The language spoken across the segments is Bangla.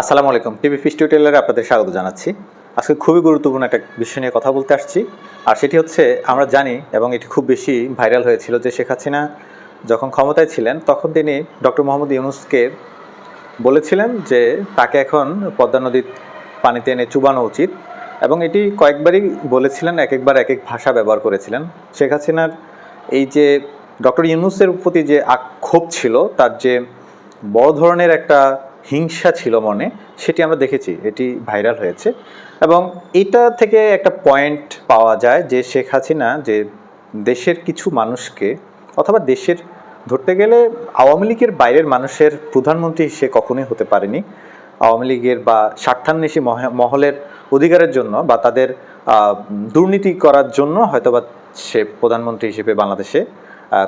আসসালামু আলাইকুম। টিভি ফিস টিউটোরিয়ালে আপনাদের স্বাগত জানাচ্ছি। আজকে খুবই গুরুত্বপূর্ণ একটা বিষয় নিয়ে কথা বলতে আসছি। আর সেটি হচ্ছে, আমরা জানি এবং এটি খুব বেশি ভাইরাল হয়েছিল যে শেখ হাসিনা যখন ক্ষমতায় ছিলেন, তখন তিনি ডক্টর মোহাম্মদ ইউনুসকে বলেছিলেন যে তাকে এখন পদ্মা নদীর পানিতে এনে চুবানো উচিত এবং এটি কয়েকবারই বলেছিলেন এক একবার এক এক ভাষা ব্যবহার করেছিলেন। শেখ হাসিনার এই যে ডক্টর ইউনুসের প্রতি যে আক্ষোভ ছিল, তার যে বড় ধরনের একটা হিংসা ছিল মনে, সেটি আমরা দেখেছি, এটি ভাইরাল হয়েছে। এবং এটা থেকে একটা পয়েন্ট পাওয়া যায় যে শেখ হাসিনা যে দেশের কিছু মানুষকে, অথবা দেশের ধরতে গেলে আওয়ামী লীগের বাইরের মানুষের প্রধানমন্ত্রী সে কখনোই হতে পারেনি। আওয়ামী লীগের বা স্বার্থান্বেষী মহ- মহলের অধিকারের জন্য বা তাদের দুর্নীতি করার জন্য হয়তোবা সে প্রধানমন্ত্রী হিসেবে বাংলাদেশে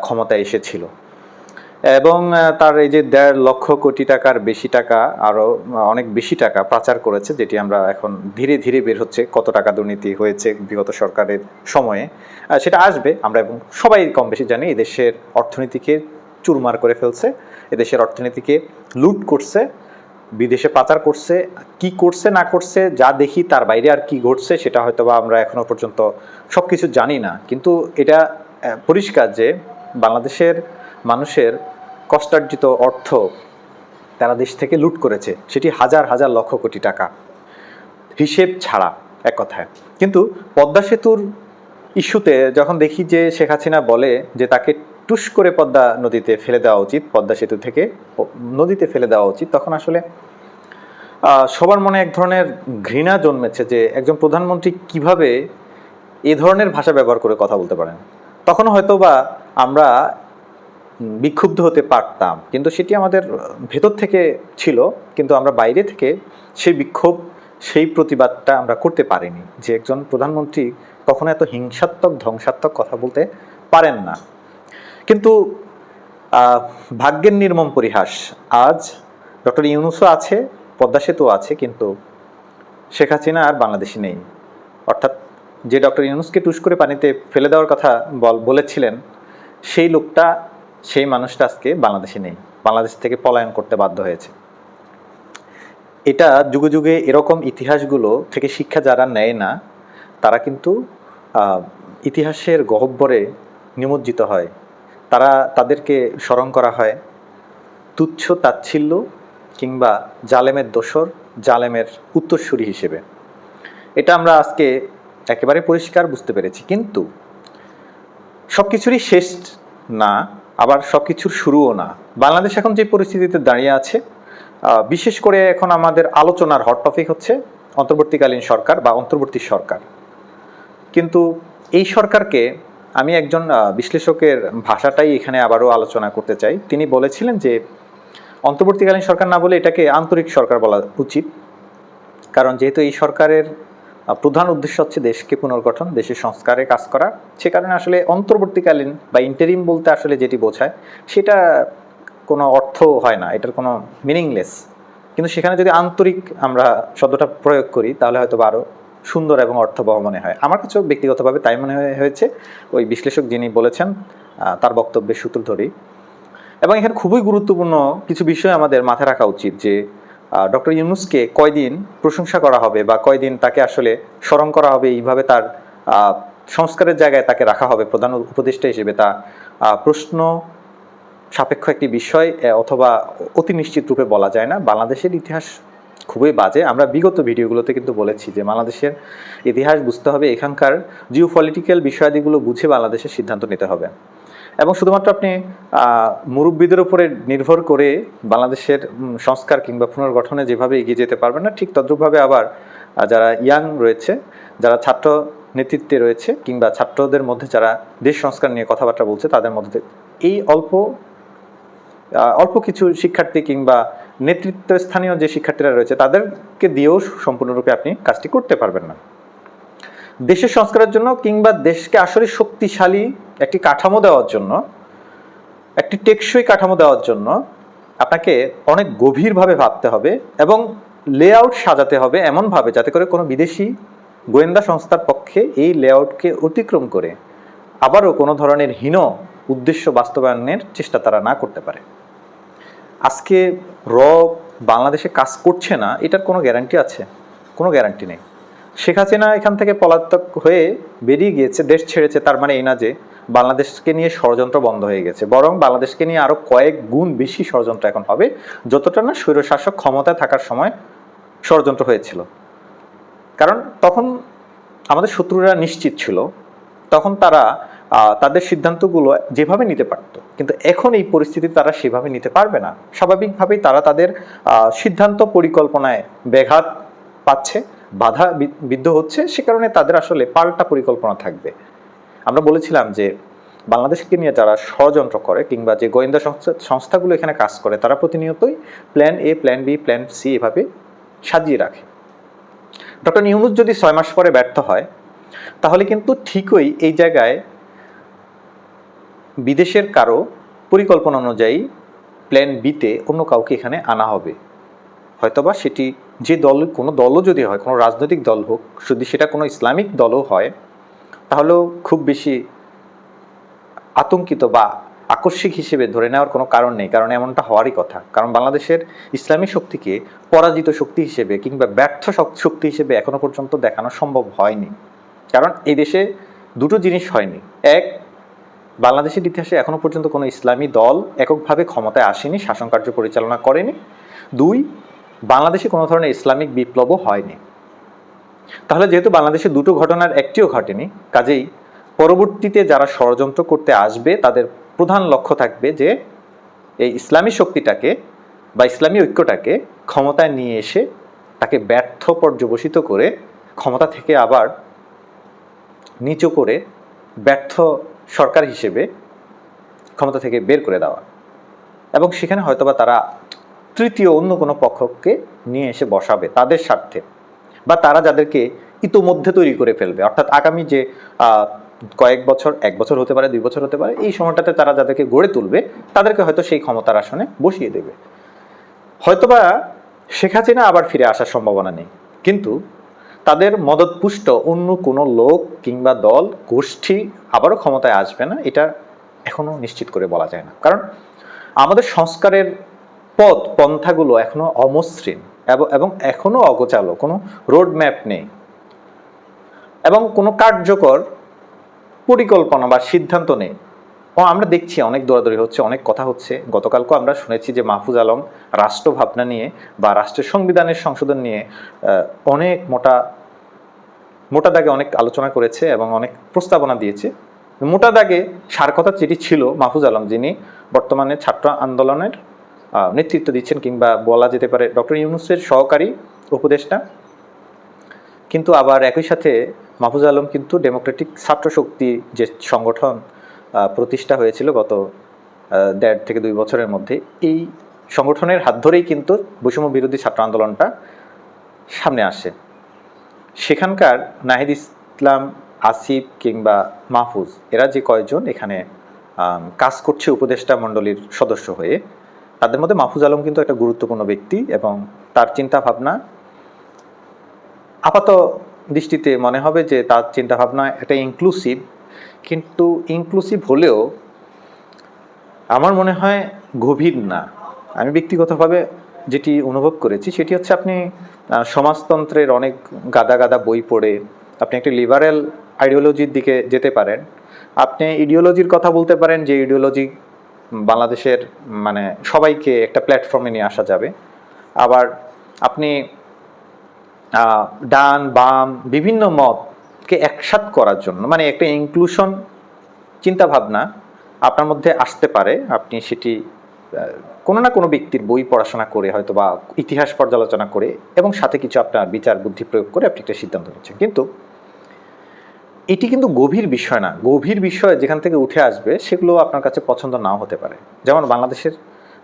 ক্ষমতায় এসেছিল। এবং তার এই যে দেড় লক্ষ কোটি টাকার বেশি টাকা, আরও অনেক বেশি টাকা পাচার করেছে, যেটি আমরা এখন ধীরে ধীরে বের হচ্ছে, কত টাকা দুর্নীতি হয়েছে বিগত সরকারের সময়ে সেটা আসবে। আমরা এবং সবাই কম বেশি জানি, এই দেশের অর্থনীতিকে চুরমার করে ফেলছে এদেশের অর্থনীতিকে লুট করছে, বিদেশে পাচার করছে, কি করছে, না করছে, যা দেখি তার বাইরে আর কি ঘটছে, সেটা হয়তো বা আমরা এখনও পর্যন্ত সব কিছু জানি না। কিন্তু এটা পরিষ্কার যে বাংলাদেশের মানুষের কষ্টার্জিত অর্থ তারা দেশ থেকে লুট করেছে। সেটি হাজার হাজার লক্ষ কোটি টাকা। হিসেব ছাড়া, এক কথায়। কিন্তু পদ্মা সেতুর ইস্যুতে যখন দেখি যে শেখ হাসিনা বলে যে তাকে টুস করে পদ্মা নদীতে ফেলে দেওয়া উচিত, পদ্মা সেতু থেকে নদীতে ফেলে দেওয়া উচিত, তখন আসলে সবার মনে এক ধরনের ঘৃণা জন্মেছে যে একজন প্রধানমন্ত্রী কীভাবে এ ধরনের ভাষা ব্যবহার করে কথা বলতে পারেন। তখন হয়তো বা আমরা বিক্ষুব্ধ হতে পারতাম। কিন্তু সেটি আমাদের ভেতর থেকে ছিল, কিন্তু আমরা বাইরে থেকে সেই বিক্ষোভ, সেই প্রতিবাদটা আমরা করতে পারিনি যে একজন প্রধানমন্ত্রী কখনো এত হিংসাত্মক, ধ্বংসাত্মক কথা বলতে পারেন না। কিন্তু ভাগ্যের নির্মম পরিহাস, আজ ডক্টর ইউনুসও আছে, পদ্মা সেতু আছে, কিন্তু শেখ হাসিনা আর বাংলাদেশি নেই। অর্থাৎ যে ডক্টর ইউনুসকে টুস করে পানিতে ফেলে দেওয়ার কথা বল, বলেছিলেন, সেই লোকটা সেই মানুষটা আজকে বাংলাদেশে নেই। বাংলাদেশ থেকে পলায়ন করতে বাধ্য হয়েছে। এটা যুগে যুগে এরকম ইতিহাসগুলো থেকে শিক্ষা যারা নেয় না, তারা কিন্তু ইতিহাসের গহব্বরে নিমজ্জিত হয়। তারা তাদেরকে স্মরণ করা হয়, তুচ্ছ তাচ্ছিল্য কিংবা জালেমের দোসর, জালেমের উত্তরসূরি হিসেবে। এটা আমরা আজকে একেবারে পরিষ্কার বুঝতে পেরেছি। কিন্তু সব কিছুরই শেষ না। আবার সব কিছুর শুরুও না। বাংলাদেশ এখন যে পরিস্থিতিতে দাঁড়িয়ে আছে বিশেষ করে এখন আমাদের আলোচনার হট টপিক হচ্ছে অন্তর্বর্তীকালীন সরকার বা অন্তর্বর্তী সরকার। কিন্তু এই সরকারকে আমি একজন বিশ্লেষকের ভাষাটাই এখানে আবারও আলোচনা করতে চাই। তিনি বলেছিলেন যে, অন্তর্বর্তীকালীন সরকার না বলে এটাকে আন্তরিক সরকার বলা উচিত। কারণ যেহেতু এই সরকারের প্রধান উদ্দেশ্য হচ্ছে দেশকে পুনর্গঠন, দেশের সংস্কারে কাজ করা। সে কারণে আসলে অন্তর্বর্তীকালীন বা ইন্টারিম বলতে আসলে যেটি বোঝায়, সেটা কোনো অর্থ হয় না, এটার কোনো মিনিংলেস কিন্তু সেখানে যদি আন্তরিক আমরা শব্দটা প্রয়োগ করি, তাহলে হয়তো আরও সুন্দর এবং অর্থবহ মনে হয়। আমার কাছেও ব্যক্তিগতভাবে তাই মনে হয়ে- হয়েছে। ওই বিশ্লেষক যিনি বলেছেন তার বক্তব্যের সূত্র ধরেই। এবং এখানে খুবই গুরুত্বপূর্ণ কিছু বিষয় আমাদের মাথায় রাখা উচিত যে ডক্টর ইউনুসকে কয়দিন প্রশংসা করা হবে বা কয়দিন তাকে আসলে স্মরণ করা হবে, এইভাবে তার সংস্কারের জায়গায় তাকে রাখা হবে প্রধান উপদেষ্টা হিসেবে তা প্রশ্ন সাপেক্ষ একটি বিষয় অথবা অতি নিশ্চিত রূপে বলা যায় না। বাংলাদেশের ইতিহাস খুবই বাজে। আমরা বিগত ভিডিওগুলোতে কিন্তু বলেছি যে বাংলাদেশের ইতিহাস বুঝতে হবে, এখানকার জিও পলিটিক্যাল বিষয়াদিগুলো বুঝে বাংলাদেশের সিদ্ধান্ত নিতে হবে। এবং শুধুমাত্র আপনি মুরব্বীদের উপরে নির্ভর করে বাংলাদেশের সংস্কার কিংবা পুনর্গঠনে যেভাবে এগিয়ে যেতে পারবেন না, ঠিক তদ্রূপভাবে আবার যারা ইয়াং রয়েছে, যারা ছাত্র নেতৃত্বে রয়েছে কিংবা ছাত্রদের মধ্যে যারা দেশ সংস্কার নিয়ে কথাবার্তা বলছে, তাদের মধ্যে এই অল্প অল্প কিছু শিক্ষার্থী কিংবা নেতৃত্ব স্থানীয় যে শিক্ষার্থীরা রয়েছে, তাদেরকে দিয়েও সম্পূর্ণরূপে আপনি কাজটি করতে পারবেন না। দেশের সংস্কারের জন্য কিংবা দেশকে আসলে শক্তিশালী একটি কাঠামো দেওয়ার জন্য, একটি টেকসই কাঠামো দেওয়ার জন্য আপনাকে অনেক গভীরভাবে ভাবতে হবে এবং লেআউট সাজাতে হবে এমনভাবে যাতে করে কোনো বিদেশি গোয়েন্দা সংস্থার পক্ষে এই লেআউটকে অতিক্রম করে আবারও কোনো ধরনের হীন উদ্দেশ্য বাস্তবায়নের চেষ্টা তারা না করতে পারে। আজকে র বাংলাদেশে কাজ করছে না, এটার কোনো গ্যারান্টি আছে? কোনো গ্যারান্টি নেই। শেখ হাসিনা এখান থেকে পলাতক হয়ে বেরিয়ে গিয়েছে, দেশ ছেড়েছে তার মানে এই না যে বাংলাদেশকে নিয়ে ষড়যন্ত্র বন্ধ হয়ে গেছে, বরং বাংলাদেশকে নিয়ে আরও কয়েক গুণ বেশি ষড়যন্ত্র এখন হবে, যতটা না স্বৈরশাসক ক্ষমতায় থাকার সময় ষড়যন্ত্র হয়েছিল। কারণ তখন আমাদের শত্রুরা নিশ্চিত ছিল, তখন তারা তাদের সিদ্ধান্তগুলো যেভাবে নিতে পারতো, কিন্তু এখন এই পরিস্থিতি তারা সেভাবে নিতে পারবে না। স্বাভাবিকভাবেই তারা তাদের সিদ্ধান্ত পরিকল্পনায় ব্যাঘাত পাচ্ছে। বাধা বিদ্ধ হচ্ছে, সে কারণে তাদের আসলে পাল্টা পরিকল্পনা থাকবে। আমরা বলেছিলাম যে বাংলাদেশকে নিয়ে যারা ষড়যন্ত্র করে কিংবা যে গোয়েন্দা সংস্থা, সংস্থাগুলো এখানে কাজ করে, তারা প্রতিনিয়তই plan A plan B plan C এভাবে সাজিয়ে রাখে। ডক্টর ইউনুস যদি ছয় মাস পরে ব্যর্থ হয়, তাহলে কিন্তু ঠিকই এই জায়গায় বিদেশের কারও পরিকল্পনা অনুযায়ী প্ল্যান বিতে অন্য কাউকে এখানে আনা হবে। হয়তোবা সেটি যে দল, কোনো দলও যদি হয়, কোনো রাজনৈতিক দল হোক, যদি সেটা কোনো ইসলামিক দলও হয়, তাহলেও খুব বেশি আতঙ্কিত বা আকস্মিক হিসেবে ধরে নেওয়ার কোনো কারণ নেই, কারণ এমনটা হওয়ারই কথা। কারণ বাংলাদেশের ইসলামী শক্তিকে পরাজিত শক্তি হিসেবে কিংবা ব্যর্থ শক- শক্তি হিসেবে এখনও পর্যন্ত দেখানো সম্ভব হয়নি। কারণ এই দেশে দুটো জিনিস হয়নি। এক, বাংলাদেশের ইতিহাসে এখনও পর্যন্ত কোনো ইসলামী দল এককভাবে ক্ষমতায় আসেনি শাসন কার্য পরিচালনা করেনি। দুই বাংলাদেশে কোনো ধরনের ইসলামিক বিপ্লবও হয়নি। তাহলে যেহেতু বাংলাদেশে দুটো ঘটনার একটিও ঘটেনি, কাজেই পরবর্তীতে যারা ষড়যন্ত্র করতে আসবে, তাদের প্রধান লক্ষ্য থাকবে যে এই ইসলামী শক্তিটাকে বা ইসলামী ঐক্যটাকে ক্ষমতায় নিয়ে এসে তাকে ব্যর্থ পর্যবসিত করে ক্ষমতা থেকে আবার নিচু করে ব্যর্থ সরকার হিসেবে ক্ষমতা থেকে বের করে দেওয়া। এবং সেখানে হয়তোবা তারা তৃতীয় অন্য কোনো পক্ষকে নিয়ে এসে বসাবে তাদের স্বার্থে বা তারা যাদেরকে ইতোমধ্যে তৈরি করে ফেলবে। অর্থাৎ আগামী যে কয়েক বছর, এক বছর হতে পারে, দুই বছর হতে পারে, এই সময়টাতে তারা যাদেরকে গড়ে তুলবে, তাদেরকে হয়তো সেই ক্ষমতার আসনে বসিয়ে দেবে। হয়তোবা শেখ হাসিনা আবার ফিরে আসার সম্ভাবনা নেই। কিন্তু তাদের মদতপুষ্ট অন্য কোনো লোক কিংবা দল, গোষ্ঠী আবারও ক্ষমতায় আসবে না, এটা এখনও নিশ্চিত করে বলা যায় না। কারণ আমাদের সংস্কারের পথ পন্থাগুলো এখনও অমসৃণ এবং এবং এখনও অগোচালো কোনো রোড ম্যাপ নেই। এবং কোনো কার্যকর পরিকল্পনা বা সিদ্ধান্ত নেই। ও আমরা দেখছি অনেক দৌড়াদৌড়ি হচ্ছে, অনেক কথা হচ্ছে। গতকালকেও আমরা শুনেছি যে মাহফুজ আলম রাষ্ট্র ভাবনা নিয়ে বা রাষ্ট্রের সংবিধানের সংশোধন নিয়ে অনেক মোটা মোটা দাগে অনেক আলোচনা করেছে এবং অনেক প্রস্তাবনা দিয়েছে। মোটা দাগে সার কথা যেটি ছিল মাহফুজ আলম, যিনি বর্তমানে ছাত্র আন্দোলনের নেতৃত্ব দিচ্ছেন কিংবা বলা যেতে পারে ডক্টর ইউনুসের সহকারী উপদেষ্টা। কিন্তু আবার একই সাথে মাহফুজ আলম কিন্তু ডেমোক্রেটিক ছাত্র শক্তি যে সংগঠন প্রতিষ্ঠা হয়েছিল গত দেড় থেকে দুই বছরের মধ্যে, এই সংগঠনের হাত ধরেই কিন্তু বৈষম্য বিরোধী ছাত্র আন্দোলনটা সামনে আসে সেখানকার নাহিদ ইসলাম, আসিফ কিংবা মাহফুজ, এরা যে কয়জন এখানে কাজ করছে উপদেষ্টা মণ্ডলীর সদস্য হয়ে তাদের মধ্যে মাহফুজ আলম কিন্তু একটা গুরুত্বপূর্ণ ব্যক্তি এবং তার চিন্তা ভাবনা আপাত দৃষ্টিতে মনে হবে যে তার চিন্তা ভাবনা একটা ইনক্লুসিভ কিন্তু ইনক্লুসিভ হলেও আমার মনে হয় গভীর না। আমি ব্যক্তিগতভাবে যেটি অনুভব করেছি সেটি হচ্ছে আপনি সমাজতন্ত্রের অনেক গাদা গাদা বই পড়ে, আপনি একটি লিবারেল আইডিওলজির দিকে যেতে পারেন। আপনি ইডিওলজির কথা বলতে পারেন যে ইডিওলজি বাংলাদেশের মানে সবাইকে একটা প্ল্যাটফর্মে নিয়ে আসা যাবে। আবার আপনি ডান, বাম, বিভিন্ন মতকে একসাথ করার জন্য মানে একটা ইনক্লুশন চিন্তা ভাবনা আপনার মধ্যে আসতে পারে। আপনি সেটি কোনো না কোনো ব্যক্তির বই পড়াশোনা করে হয়তো বা ইতিহাস পর্যালোচনা করে এবং সাথে কিছু আপনার বিচার বুদ্ধি প্রয়োগ করে আপনি একটা সিদ্ধান্ত নিচ্ছেন। কিন্তু এটি কিন্তু গভীর বিষয় না। গভীর বিষয় যেখান থেকে উঠে আসবে, সেগুলো আপনার কাছে পছন্দ নাও হতে পারে। যেমন বাংলাদেশের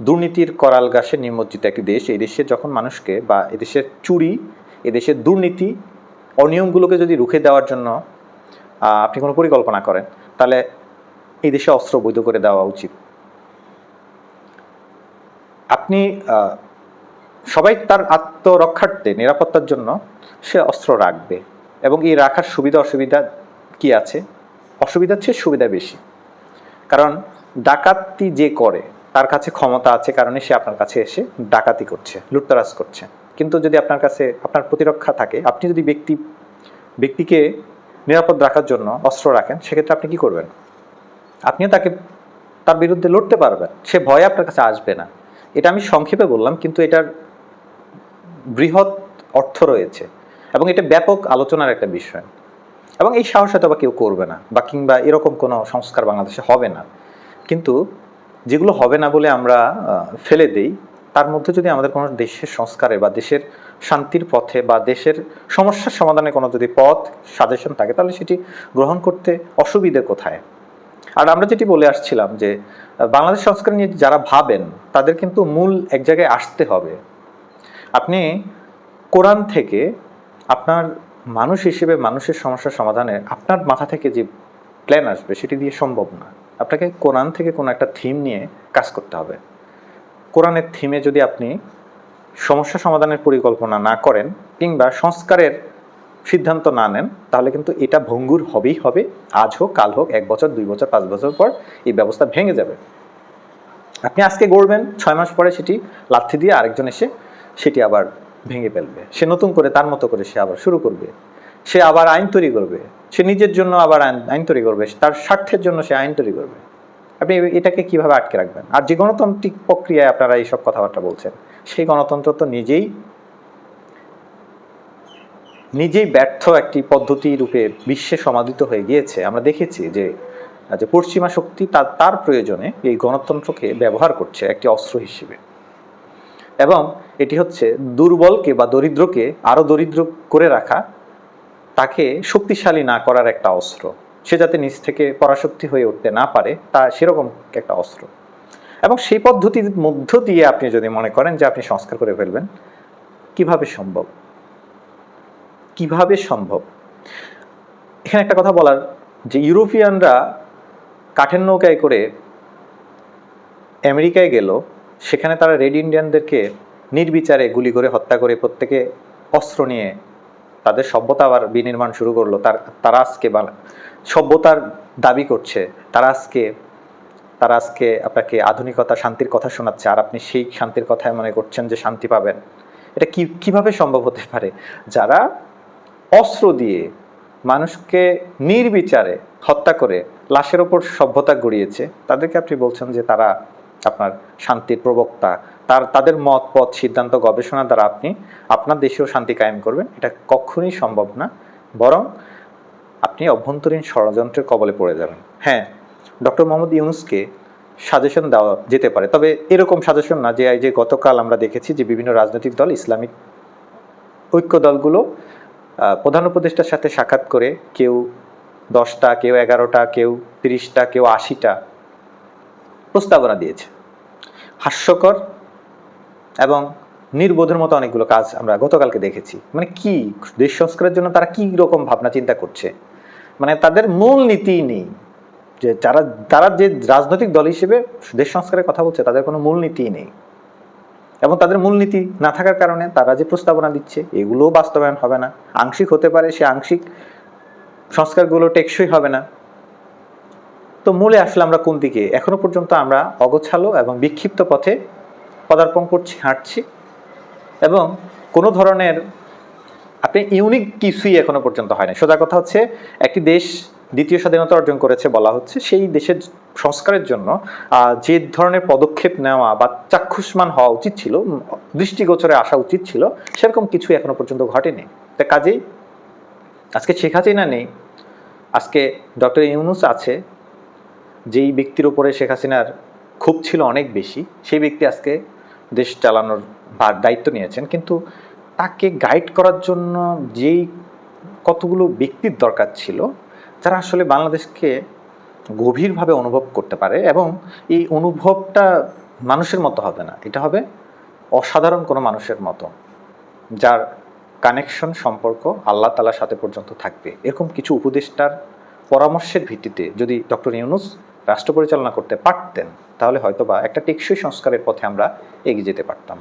দুর্নীতির করাল গাছে নিমজ্জিত একটি দেশ, এই দেশে যখন মানুষকে বা এদেশের চুরি এদেশের দুর্নীতি অনিয়মগুলোকে যদি রুখে দেওয়ার জন্য আপনি কোনো পরিকল্পনা করেন, তাহলে এই দেশে অস্ত্র বৈধ করে দেওয়া উচিত। আপনি সবাই তার আত্মরক্ষার্থে, নিরাপত্তার জন্য সে অস্ত্র রাখবে এবং এই রাখার সুবিধা অসুবিধা কি আছে? অসুবিধার চেয়ে সুবিধা বেশি। কারণ ডাকাতি যে করে, তার কাছে ক্ষমতা আছে কারণে সে আপনার কাছে এসে ডাকাতি করছে, লুটতরাজ করছে। কিন্তু যদি আপনার কাছে, আপনার প্রতিরক্ষা থাকে, আপনি যদি ব্যক্তি, ব্যক্তিকে নিরাপদ রাখার জন্য অস্ত্র রাখেন, সেক্ষেত্রে আপনি কি করবেন? আপনিও তাকে, তার বিরুদ্ধে লড়তে পারবেন। সে ভয়ে আপনার কাছে আসবে না। এটা আমি সংক্ষেপে বললাম, কিন্তু এটার বৃহৎ অর্থ রয়েছে। এবং এটা ব্যাপক আলোচনার একটা বিষয়। এবং এই সাহস হয়তো বা কেউ করবে না বা কিংবা এরকম কোনো সংস্কার বাংলাদেশে হবে না। কিন্তু যেগুলো হবে না বলে আমরা ফেলে দেই, তার মধ্যে যদি আমাদের কোনো দেশের সংস্কারে বা দেশের শান্তির পথে বা দেশের সমস্যার সমাধানে কোনো যদি পথ সাজেশন থাকে, তাহলে সেটি গ্রহণ করতে অসুবিধে কোথায়? আর আমরা যেটি বলে আসছিলাম যে বাংলাদেশ সংস্কার নিয়ে যারা ভাবেন, তাদের কিন্তু মূল এক জায়গায় আসতে হবে। আপনি কোরআন থেকে আপনার মানুষ হিসেবে মানুষের সমস্যা সমাধানে আপনার মাথা থেকে যে প্ল্যান আসবে সেটি দিয়ে সম্ভব না। আপনাকে কোরআন থেকে কোনো একটা থিম নিয়ে কাজ করতে হবে। কোরআনের থিমে যদি আপনি সমস্যা সমাধানের পরিকল্পনা না করেন কিংবা সংস্কারের সিদ্ধান্ত না নেন, তাহলে কিন্তু এটা ভঙ্গুর হবেই হবে। আজ হোক, কাল হোক, এক বছর, দুই বছর, পাঁচ বছর পর এই ব্যবস্থা ভেঙে যাবে। আপনি আজকে গড়বেন, ছয় মাস পরে সেটি লাথি দিয়ে আরেকজন এসে সেটি আবার ভেঙে ফেলবে। সে নতুন করে তার মতো করে সে আবার শুরু করবে। সে আবার আইন তৈরি করবে। সে নিজের জন্য আবার আইন তৈরি করবে। তার স্বার্থের জন্য সে আইন তৈরি করবে। আপনি এটাকে কীভাবে আটকে রাখবেন? আর যে গণতান্ত্রিক প্রক্রিয়ায় আপনারা এইসব কথাবার্তা বলছেন, সেই গণতন্ত্র তো নিজেই নিজেই ব্যর্থ একটি পদ্ধতি রূপে বিশ্বে সমাদিত হয়ে গিয়েছে। আমরা দেখেছি যে যে পশ্চিমা শক্তি তার তার প্রয়োজনে এই গণতন্ত্রকে ব্যবহার করছে একটি অস্ত্র হিসেবে। এবং এটি হচ্ছে দুর্বলকে বা দরিদ্রকে আরও দরিদ্র করে রাখা, তাকে শক্তিশালী না করার একটা অস্ত্র। সে যাতে নিজ থেকে পরাশক্তি হয়ে উঠতে না পারে, তা সেরকম একটা অস্ত্র। এবং সেই পদ্ধতির মধ্য দিয়ে আপনি যদি মনে করেন যে আপনি সংস্কার করে ফেলবেন, কীভাবে সম্ভব? কীভাবে সম্ভব? এখানে একটা কথা বলার, যে ইউরোপিয়ানরা কাঠের নৌকায় করে আমেরিকায় গেল সেখানে তারা রেড ইন্ডিয়ানদেরকে নির্বিচারে গুলি করে হত্যা করে প্রত্যেকে অস্ত্র নিয়ে তাদের সভ্যতা আবার বিনির্মাণ শুরু করল। তার, তারা আজকে সভ্যতার দাবি করছে। তারা আজকে তারা আজকে আপনাকে আধুনিকতা, শান্তির কথা শোনাচ্ছে। আর আপনি সেই শান্তির কথায় মনে করছেন যে শান্তি পাবেন। এটা কি, কীভাবে সম্ভব হতে পারে? যারা অস্ত্র দিয়ে মানুষকে নির্বিচারে হত্যা করে, লাশের ওপর সভ্যতা গড়িয়েছে, তাদেরকে আপনি বলছেন যে তারা আপনার শান্তির প্রবক্তা। তার, তাদের মত, পথ, সিদ্ধান্ত, গবেষণা দ্বারা আপনি আপনার দেশেও শান্তি কায়েম করবেন। এটা কখনোই সম্ভব না। বরং আপনি অভ্যন্তরীণ ষড়যন্ত্রের কবলে পড়ে যাবেন। হ্যাঁ ডক্টর মোহাম্মদ ইউনুসকে সাজেশন দেওয়া যেতে পারে। তবে এরকম সাজেশন না যে যে গতকাল আমরা দেখেছি যে বিভিন্ন রাজনৈতিক দল, ইসলামিক ঐক্য দলগুলো প্রধান উপদেষ্টার সাথে সাক্ষাৎ করে কেউ দশটা, কেউ এগারোটা, কেউ তিরিশটা, কেউ আশিটা প্রস্তাবনা দিয়েছে। হাস্যকর এবং নির্বোধের মতো অনেকগুলো কাজ আমরা গতকালকে দেখেছি। মানে কি দেশ সংস্কারের জন্য তারা কি রকম ভাবনা চিন্তা করছে? মানে তাদের মূল নীতি নেই। যে যারা, তারা যে রাজনৈতিক দল হিসেবে দেশ সংস্কারের কথা বলছে, তাদের কোনো মূল নীতি নেই। এবং তাদের মূলনীতি না থাকার কারণে তারা যে প্রস্তাবনা দিচ্ছে, এগুলোও বাস্তবায়ন হবে না। আংশিক হতে পারে, সে আংশিক সংস্কারগুলো টেকসই হবে না। তো মূলে আসলে আমরা কোন দিকে? এখনও পর্যন্ত আমরা অগোছালো এবং বিক্ষিপ্ত পথে পদার্পণ করছি, হাঁটছি এবং কোনো ধরনের আপনি ইউনিক কিছুই এখনও পর্যন্ত হয় না সোজা কথা হচ্ছে, একটি দেশ দ্বিতীয় স্বাধীনতা অর্জন করেছে বলা হচ্ছে, সেই দেশের সংস্কারের জন্য যে ধরনের পদক্ষেপ নেওয়া বা চাক্ষুষ্মান হওয়া উচিত ছিল দৃষ্টিগোচরে আসা উচিত ছিল, সেরকম কিছু এখনও পর্যন্ত ঘটেনি। তা কাজেই আজকে শেখ হাসিনা নেই, আজকে ডক্টর ইউনুস আছে যেই ব্যক্তির উপরে শেখ হাসিনার ক্ষোভ ছিল অনেক বেশি, সেই ব্যক্তি আজকে দেশ চালানোর ভার দায়িত্ব নিয়েছেন। কিন্তু তাকে গাইড করার জন্য যেই কতগুলো ব্যক্তির দরকার ছিল যারা আসলে বাংলাদেশকে গভীরভাবে অনুভব করতে পারে এবং এই অনুভবটা মানুষের মতো হবে না। এটা হবে অসাধারণ কোনো মানুষের মতো, যার কানেকশন সম্পর্ক আল্লাহ তালার সাথে পর্যন্ত থাকবে। এরকম কিছু উপদেষ্টার পরামর্শের ভিত্তিতে যদি ডক্টর ইউনুস রাষ্ট্র পরিচালনা করতে পারতেন, তাহলে হয়তোবা একটা টেকসই সংস্কারের পথে আমরা এগিয়ে যেতে পারতাম।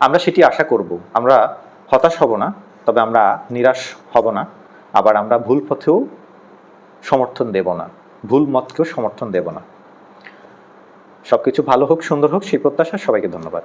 আমরা সেটি আশা করব। আমরা হতাশ হব না, তবে আমরা নিরাশ হব না। আবার আমরা ভুল পথেও সমর্থন দেব না, ভুল মতকেও সমর্থন দেব না। সব কিছু ভালো হোক, সুন্দর হোক, সেই প্রত্যাশা সবাইকে ধন্যবাদ।